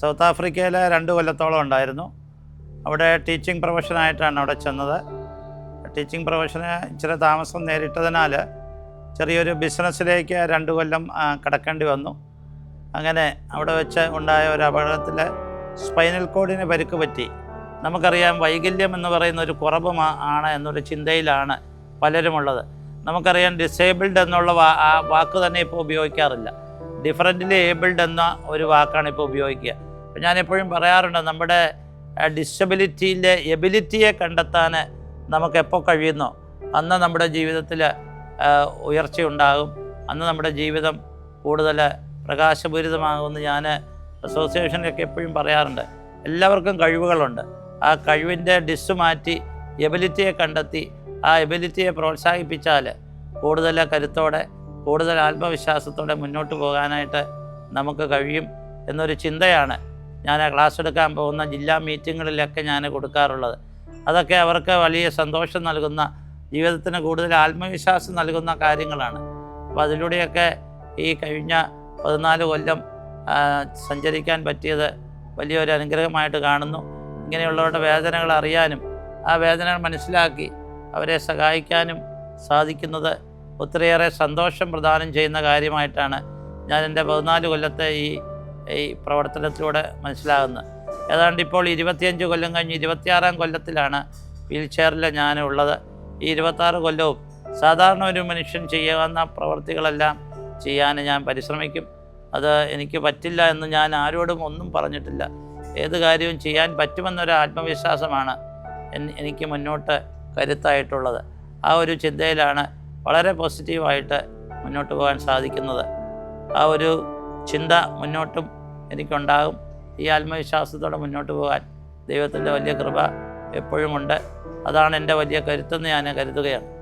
South ആഫ്രിക്കയിൽ രണ്ട് കൊല്ലത്തോളം ഉണ്ടായിരുന്നു. അവിടെ ടീച്ചിങ് പ്രൊഫഷനായിട്ടാണ് അവിടെ ചെന്നത്. ടീച്ചിങ് പ്രൊഫഷന് ഇച്ചിരി താമസം നേരിട്ടതിനാൽ ചെറിയൊരു ബിസിനസ്സിലേക്ക് രണ്ട് കൊല്ലം കിടക്കേണ്ടി വന്നു. അങ്ങനെ അവിടെ വെച്ച് ഉണ്ടായ ഒരു അപകടത്തിൽ സ്പൈനൽ കോഡിന് പരിക്ക് പറ്റി. നമുക്കറിയാം വൈകല്യം എന്ന് പറയുന്ന ഒരു കുറവ് ആണ് എന്നൊരു ചിന്തയിലാണ് പലരുമുള്ളത്. നമുക്കറിയാം ഡിസേബിൾഡ് എന്നുള്ള ആ വാക്ക് തന്നെ ഇപ്പോൾ ഉപയോഗിക്കാറില്ല. ഡിഫറന്റ്ലി ഏബിൾഡ് എന്ന ഒരു വാക്കാണ് ഇപ്പോൾ ഉപയോഗിക്കുക. അപ്പം ഞാനെപ്പോഴും പറയാറുണ്ട് നമ്മുടെ ഡിസബിലിറ്റിയിലെ എബിലിറ്റിയെ കണ്ടെത്താൻ നമുക്ക് എപ്പോൾ കഴിയുന്നോ? അന്ന് നമ്മുടെ ജീവിതത്തിൽ ഉയർച്ചയുണ്ടാകും. അന്ന് നമ്മുടെ ജീവിതം കൂടുതൽ പ്രകാശപൂരിതമാകുമെന്ന് ഞാൻ അസോസിയേഷനിലൊക്കെ എപ്പോഴും പറയാറുണ്ട്. എല്ലാവർക്കും കഴിവുകളുണ്ട്. ആ കഴിവിന്റെ ഡിസ് മാറ്റി എബിലിറ്റിയെ കണ്ടെത്തി ആ എബിലിറ്റിയെ പ്രോത്സാഹിപ്പിച്ചാൽ കൂടുതൽ കരുത്തോടെ കൂടുതൽ ആത്മവിശ്വാസത്തോടെ മുന്നോട്ട് പോകാനായിട്ട് നമുക്ക് കഴിയും എന്നൊരു ചിന്തയാണ് ഞാൻ ആ ക്ലാസ് എടുക്കാൻ പോകുന്ന ജില്ലാ മീറ്റിങ്ങുകളിലൊക്കെ ഞാൻ കൊടുക്കാറുള്ളത്. അതൊക്കെ അവർക്ക് വലിയ സന്തോഷം നൽകുന്ന ജീവിതത്തിന് കൂടുതൽ ആത്മവിശ്വാസം നൽകുന്ന കാര്യങ്ങളാണ്. അപ്പോൾ അതിലൂടെയൊക്കെ ഈ കഴിഞ്ഞ പതിനാല് കൊല്ലം സഞ്ചരിക്കാൻ പറ്റിയത് വലിയൊരു അനുഗ്രഹമായിട്ട് കാണുന്നു. ഇങ്ങനെയുള്ളവരുടെ വേദനകൾ അറിയാനും ആ വേദനകൾ മനസ്സിലാക്കി അവരെ സഹായിക്കാനും സാധിക്കുന്നത് ഒത്തിരിയേറെ സന്തോഷം പ്രദാനം ചെയ്യുന്ന കാര്യമായിട്ടാണ് ഞാൻ എന്റെ പതിനാല് കൊല്ലത്തെ ഈ ഈ പ്രവർത്തനത്തിലൂടെ മനസ്സിലാകുന്നത്. ഏതാണ്ട് ഇപ്പോൾ ഇരുപത്തിയഞ്ച് കൊല്ലം കഴിഞ്ഞ് ഇരുപത്തിയാറാം കൊല്ലത്തിലാണ് വീൽ ചെയറിൽ ഞാനുള്ളത്. ഈ ഇരുപത്താറ് കൊല്ലവും സാധാരണ ഒരു മനുഷ്യൻ ചെയ്യാവുന്ന പ്രവർത്തികളെല്ലാം ചെയ്യാൻ ഞാൻ പരിശ്രമിക്കും. അത് എനിക്ക് പറ്റില്ല എന്ന് ഞാൻ ആരോടും ഒന്നും പറഞ്ഞിട്ടില്ല. ഏത് കാര്യവും ചെയ്യാൻ പറ്റുമെന്നൊരു ആത്മവിശ്വാസമാണ് എനിക്ക് മുന്നോട്ട് കരുത്തായിട്ടുള്ളത്. ആ ഒരു ചിന്തയിലാണ് വളരെ പോസിറ്റീവായിട്ട് മുന്നോട്ട് പോകാൻ സാധിക്കുന്നത്. ആ ഒരു ചിന്ത മുന്നോട്ടും എനിക്കുണ്ടാകും. ഈ ആത്മവിശ്വാസത്തോടെ മുന്നോട്ട് പോകാൻ ദൈവത്തിന്റെ വലിയ കൃപ എപ്പോഴുമുണ്ട്. അതാണ് എന്റെ വലിയ കരുത്തെന്ന് ഞാൻ കരുതുകയാണ്.